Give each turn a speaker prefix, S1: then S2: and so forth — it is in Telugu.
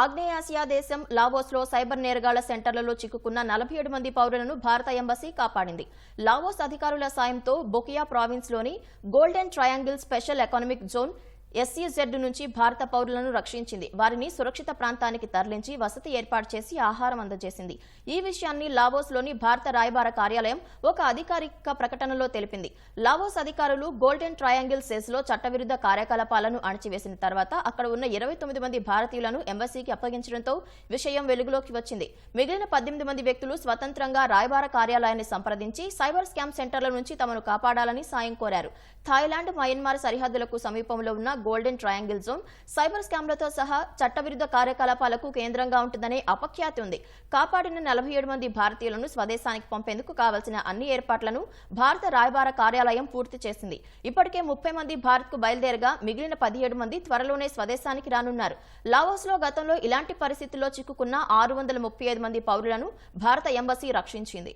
S1: ఆగ్నేయాసియా దేశం లావోస్లో సైబర్ నేరగాళ్ళ సెంటర్లలో చిక్కుకున్న నలభై ఏడు మంది పౌరులను భారత ఎంబసీ కాపాడింది. లావోస్ అధికారుల సాయంతో Bokeo ప్రావిన్స్లోని golden triangle special economic zone SEZ నుంచి భారత పౌరులను రక్షించింది. వారిని సురక్షిత ప్రాంతానికి తరలించి వసతి ఏర్పాటు చేసి ఆహారం అందజేసింది. ఈ విషయాన్ని లావోస్లోని భారత రాయబార కార్యాలయం ఒక అధికారిక ప్రకటనలో తెలిపింది. లావోస్ అధికారులు గోల్డెన్ ట్రయాంగిల్ సెస్లో చట్టవిరుద్ధ కార్యకలాపాలను అణచివేసిన తర్వాత అక్కడ ఉన్న ఇరవై తొమ్మిది మంది భారతీయులను ఎంబసీకి అప్పగించడంతో విషయం వెలుగులోకి వచ్చింది. మిగిలిన పద్దెనిమిది మంది వ్యక్తులు స్వతంత్రంగా రాయబార కార్యాలయాన్ని సంప్రదించి సైబర్ స్కామ్ సెంటర్ల నుంచి తమను కాపాడాలని సాయం కోరారు. థాయిలాండ్ మయన్మార్ సరిహద్దులకు సమీపంలో ఉన్న గోల్డెన్ ట్రయాంగిల్ జోన్ సైబర్ స్కామ్లతో సహా చట్టవిరుద్ధ కార్యకలాపాలకు కేంద్రంగా ఉంటుందనే అపఖ్యాతి ఉంది. కాపాడిన నలభై ఏడు మంది భారతీయులను స్వదేశానికి పంపేందుకు కావలసిన అన్ని ఏర్పాట్లను భారత రాయబార కార్యాలయం పూర్తి చేసింది. ఇప్పటికే ముప్పై మంది భారత్కు బయలుదేరగా మిగిలిన పదిహేడు మంది త్వరలోనే స్వదేశానికి రానున్నారు. లావోస్లో గతంలో ఇలాంటి పరిస్థితుల్లో చిక్కుకున్న ఆరు వందల ముప్పై ఐదు మంది పౌరులను భారత ఎంబసీ రక్షించింది.